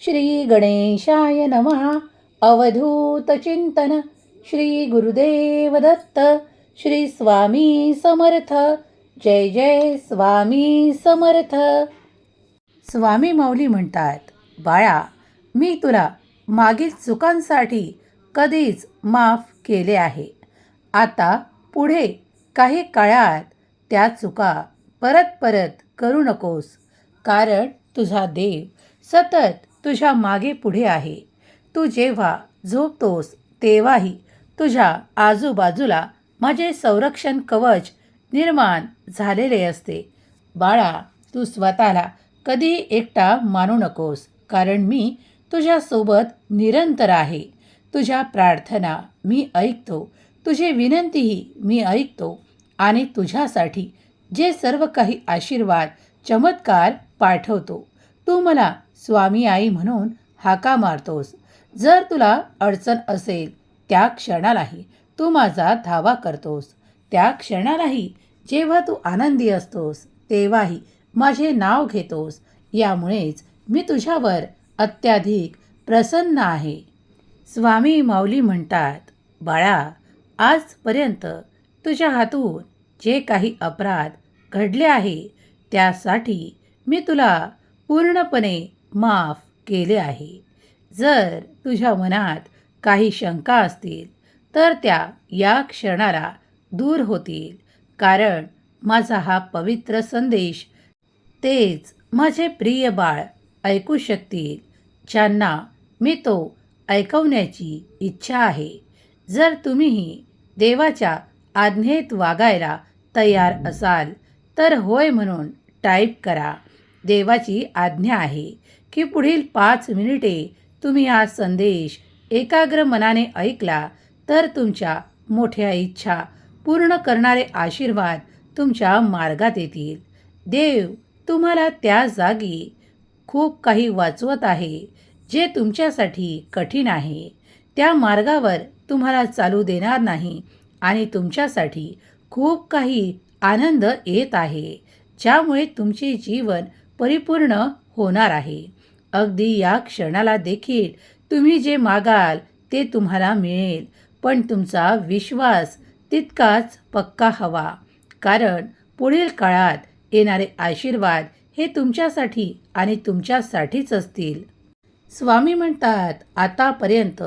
श्री गणेशाय नमः. अवधूत चिंतन. श्री गुरुदेव दत्त श्री स्वामी समर्थ. जय जय स्वामी समर्थ. स्वामी माऊली म्हणतात बाळा मी तुला मागील चुकांसाठी कधीच माफ केले आहे. आता पुढे काही काळात त्या चुका परत परत करू नकोस. कारण तुझा देव सतत तुझ्या मागे पुढे आहे. तू जेव्हा झोपतोस तेव्हाही तुझ्या आजूबाजूला माझे संरक्षण कवच निर्माण झालेले असते. बाळा तू स्वतःला कधी एकटा मानू नकोस कारण मी तुझ्यासोबत निरंतर आहे. तुझ्या प्रार्थना मी ऐकतो. तुझी विनंतीही मी ऐकतो. आणि तुझ्यासाठी जे सर्व काही आशीर्वाद चमत्कार पाठवतो. तू मला स्वामी आई म्हणून हाका मारतोस. जर तुला अडचण असेल त्या क्षणालाही तू माझा धावा करतोस. त्या क्षणालाही जेव्हा तू आनंदी असतोस तेव्हाही माझे नाव घेतोस. यामुळेच मी तुझ्यावर अत्याधिक प्रसन्न आहे. स्वामी माऊली म्हणतात बाळा आजपर्यंत तुझ्या हातून जे काही अपराध घडले आहे त्यासाठी मी तुला पूर्णपणे माफ केले आहे. जर तुझ्या मनात काही शंका असतील तर त्या या क्षणाला दूर होतील. कारण माझा हा पवित्र संदेश तेच माझे प्रिय बाळ ऐकू शकतील ज्यांना मी तो ऐकवण्याची इच्छा आहे. जर तुम्हीही देवाच्या आज्ञेत वागायला तयार असाल तर होय म्हणून टाईप करा. देवाची आज्ञा आहे. की पुढील पाच मिनिटे तुम्ही हा संदेश एकाग्र मनाने ऐकला तर तुमच्या मोठ्या इच्छा पूर्ण करणारे आशीर्वाद तुमच्या मार्गात येतील. देव तुम्हाला त्या जागी खूप काही वाचवत आहे जे तुमच्यासाठी कठीण आहे. त्या मार्गावर तुम्हाला चालू देणार नाही आणि तुमच्यासाठी खूप काही आनंद येत आहे ज्यामुळे तुमचे जीवन परिपूर्ण होणार आहे. अगदी या क्षणाला देखील तुम्ही जे मागाल ते तुम्हाला मिळेल. पण तुमचा विश्वास तितकाच पक्का हवा. कारण पुढील काळात येणारे आशीर्वाद हे तुमच्यासाठी आणि तुमच्यासाठीच असतील. स्वामी म्हणतात आतापर्यंत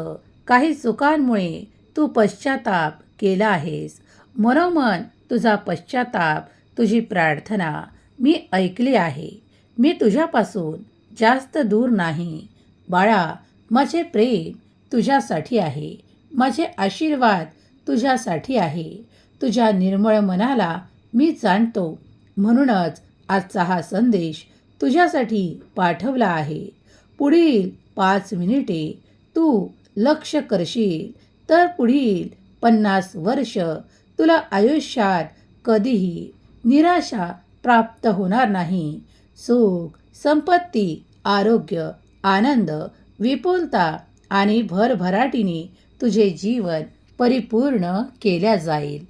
काही चुकांमुळे तू पश्चाताप केला आहेस. मनोमन तुझा पश्चाताप तुझी प्रार्थना मी ऐकली आहे. मी तुझ्यापासून जास्त दूर नाही. बाळा माझे प्रेम तुझ्यासाठी आहे. माझे आशीर्वाद तुझ्यासाठी आहे. तुझ्या निर्मळ मनाला मी जाणतो. म्हणूनच आजचा हा संदेश तुझ्यासाठी पाठवला आहे. पुढील पाच मिनिटे तू लक्ष करशील. तर पुढील पन्नास वर्ष तुला आयुष्यात कधीही निराशा प्राप्त होणार नाही. सुख संपत्ती आरोग्य आनंद विपुलता आणि भरभराटीने तुझे जीवन परिपूर्ण केल्या जाईल.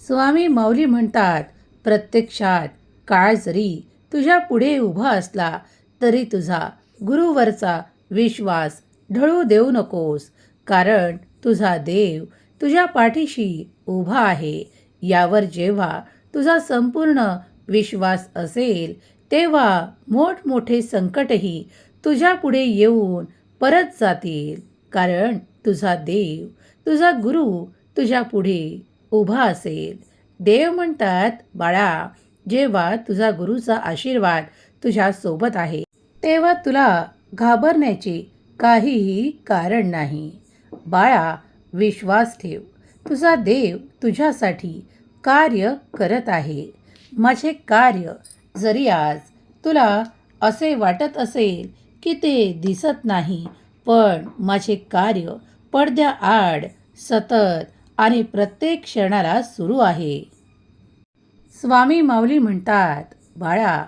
स्वामी मौली म्हणतात प्रत्यक्षात काळ जरी तुझ्या पुढे उभा असला तरी तुझा गुरुवरचा विश्वास ढळू देऊ नकोस कारण तुझा देव तुझ्या पाठीशी उभा आहे. यावर जेव्हा तुझा संपूर्ण विश्वास असेल तेव्हा मोठमोठे संकटही तुझ्यापुढे येऊन परत जातील. कारण तुझा देव तुझा गुरु तुझ्यापुढे उभा असेल. देव म्हणतात बाळा जेव्हा तुझा गुरुचा आशीर्वाद तुझ्यासोबत आहे तेव्हा तुला घाबरण्याचे काहीही कारण नाही. बाळा विश्वास ठेव. तुझा देव तुझ्यासाठी कार्य करत आहे. माझे कार्य जरी आज तुला असे वाटत असेल की ते दिसत नाही पण माझे कार्य पडद्याआड सतत आणि प्रत्येक क्षणाला सुरू आहे. स्वामी माऊली म्हणतात बाळा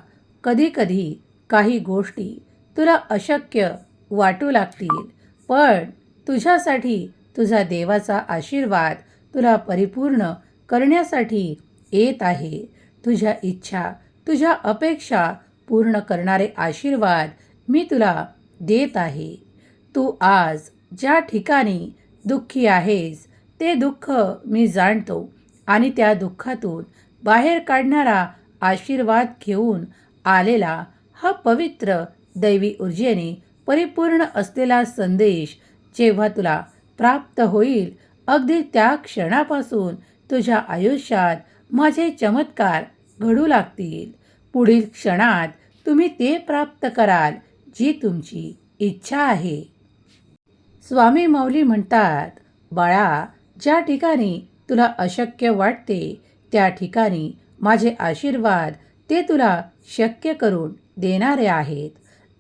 कधीकधी काही गोष्टी तुला अशक्य वाटू लागतील पण तुझ्यासाठी तुझा देवाचा आशीर्वाद तुला परिपूर्ण करण्यासाठी येत आहे. तुझ्या इच्छा तुझ्या अपेक्षा पूर्ण करणारे आशीर्वाद मी तुला देत आहे. तू आज ज्या ठिकाणी दुःखी आहेस ते दुःख मी जाणतो आणि त्या दुःखातून बाहेर काढणारा आशीर्वाद घेऊन आलेला हा पवित्र दैवी ऊर्जेने परिपूर्ण असलेला संदेश जेव्हा तुला प्राप्त होईल अगदी त्या क्षणापासून तुझ्या आयुष्यात माझे चमत्कार घडू लागतील. पुढील क्षणात तुम्ही ते प्राप्त कराल जी तुमची इच्छा आहे. स्वामी मौली म्हणतात बाळा ज्या ठिकाणी तुला अशक्य वाटते त्या ठिकाणी माझे आशीर्वाद ते तुला शक्य करून देणारे आहेत.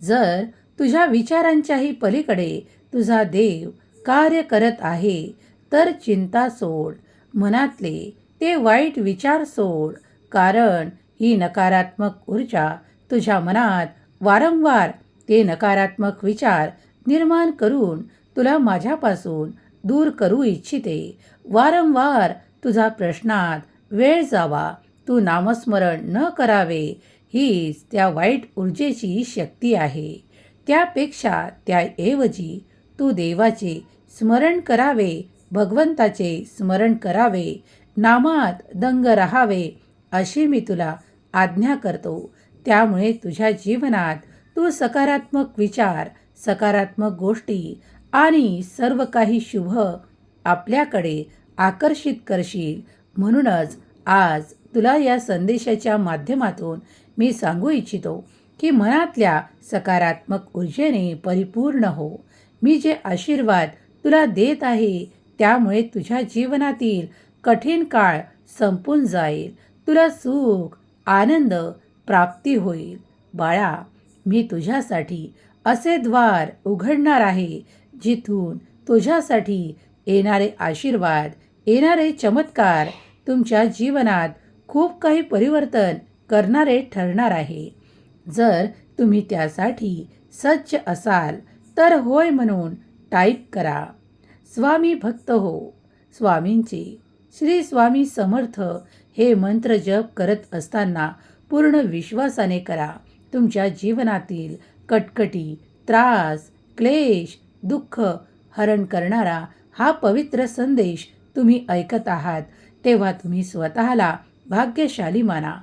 जर तुझ्या विचारांच्याही पलीकडे तुझा देव कार्य करत आहे तर चिंता सोड. मनातले ते वाईट विचार सोड. कारण ही नकारात्मक ऊर्जा तुझ्या मनात वारंवार ते नकारात्मक विचार निर्माण करून तुला माझ्यापासून दूर करू इच्छिते. वारंवार तुझा प्रश्नात वेळ जावा. तू नामस्मरण न करावे. हीच त्या वाईट ऊर्जेची शक्ती आहे. त्यापेक्षा त्याऐवजी तू देवाचे स्मरण करावे भगवंताचे स्मरण करावे नामात दंग राहावे अशी मी तुला आज्ञा करतो. त्यामुळे तुझ्या जीवनात तू सकारात्मक विचार सकारात्मक गोष्टी आणि सर्व काही शुभ आपल्याकडे आकर्षित करशील. म्हणूनच आज तुला या संदेशाच्या माध्यमातून मी सांगू इच्छितो की मनातल्या सकारात्मक ऊर्जेने परिपूर्ण हो. मी जे आशीर्वाद तुला देत आहे त्यामुळे तुझ्या जीवनातील कठीण काळ संपून जाईल. तुला सुख आनंद प्राप्ती होईल. बाळा मी तुझ्यासाठी असे द्वार उघडणार आहे जिथून तुझ्यासाठी येणारे आशीर्वाद येणारे चमत्कार तुमच्या जीवनात खूप काही परिवर्तन करणारे ठरणार आहे. जर तुम्ही त्यासाठी सज्ज असाल तर होय म्हणून टाईप करा. स्वामी भक्त हो. स्वामींचे श्री स्वामी समर्थ हे मंत्र जप करत असताना पूर्ण विश्वासाने करा. तुमच्या जीवनातील कटकटी त्रास क्लेश दुःख हरण करणारा हा पवित्र संदेश तुम्ही ऐकत आहात तेव्हा तुम्ही स्वतःला भाग्यशाली माना.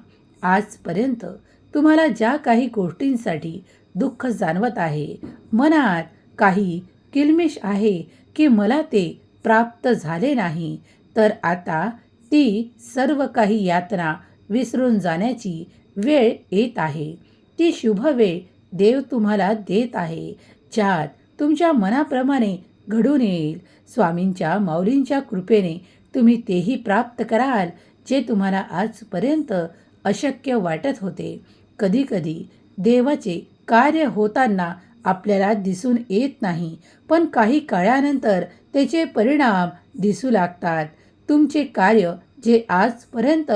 आजपर्यंत तुम्हाला ज्या काही गोष्टींसाठी दुःख जाणवत आहे मनात काही किलमिश आहे की मला ते प्राप्त झाले नाही तर आता ती सर्व काही यातना विसरून जाण्याची वेळ येत आहे. ती शुभ वेळ देव तुम्हाला देत आहे ज्यात तुमच्या मनाप्रमाणे घडून येईल. स्वामींच्या माऊलींच्या कृपेने तुम्ही तेही प्राप्त कराल जे तुम्हाला आजपर्यंत अशक्य वाटत होते. कधीकधी देवाचे कार्य होताना आपल्याला दिसून येत नाही पण काही काळानंतर त्याचे परिणाम दिसू लागतात. तुमचे कार्य जे आजपर्यंत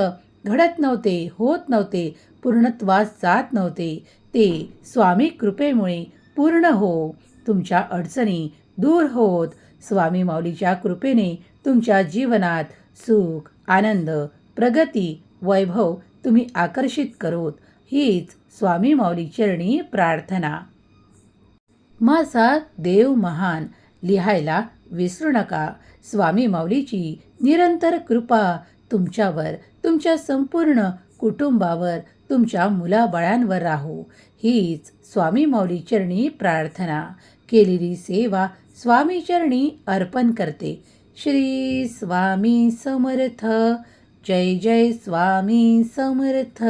घडत नव्हते होत नव्हते पूर्णत्वास जात नव्हते ते स्वामी कृपेमुळे पूर्ण हो. तुमच्या अडचणी दूर होत. स्वामी माऊलीच्या कृपेने तुमच्या जीवनात सुख आनंद प्रगती वैभव तुम्ही आकर्षित करोत. हीच स्वामी माऊली चरणी प्रार्थना. माझा देव महान लिहायला विसरू नका. स्वामी माऊलीची निरंतर कृपा तुमच्यावर तुमच्या संपूर्ण कुटुंबावर तुमच्या मुलाबाळांवर राहू. हीच स्वामी माऊली चरणी प्रार्थना. केलेली सेवा स्वामी चरणी अर्पण करते. श्री स्वामी समर्थ. जय जय स्वामी समर्थ.